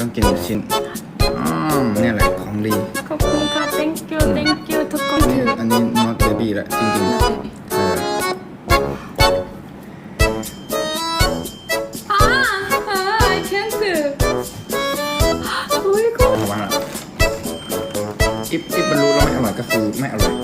ต้องกินชิ้นอ๋อเนี่ยแหละของดีขอบคุณค่ะ thank you thank you ทุกคนถืออันนี้ not baby แหละจริงๆอออ่าเออ I can't do อุ้ยคุณ เอาวางละอิบอิบบรรลุแล้วไม่อร่อยก็คือไม่อร่อย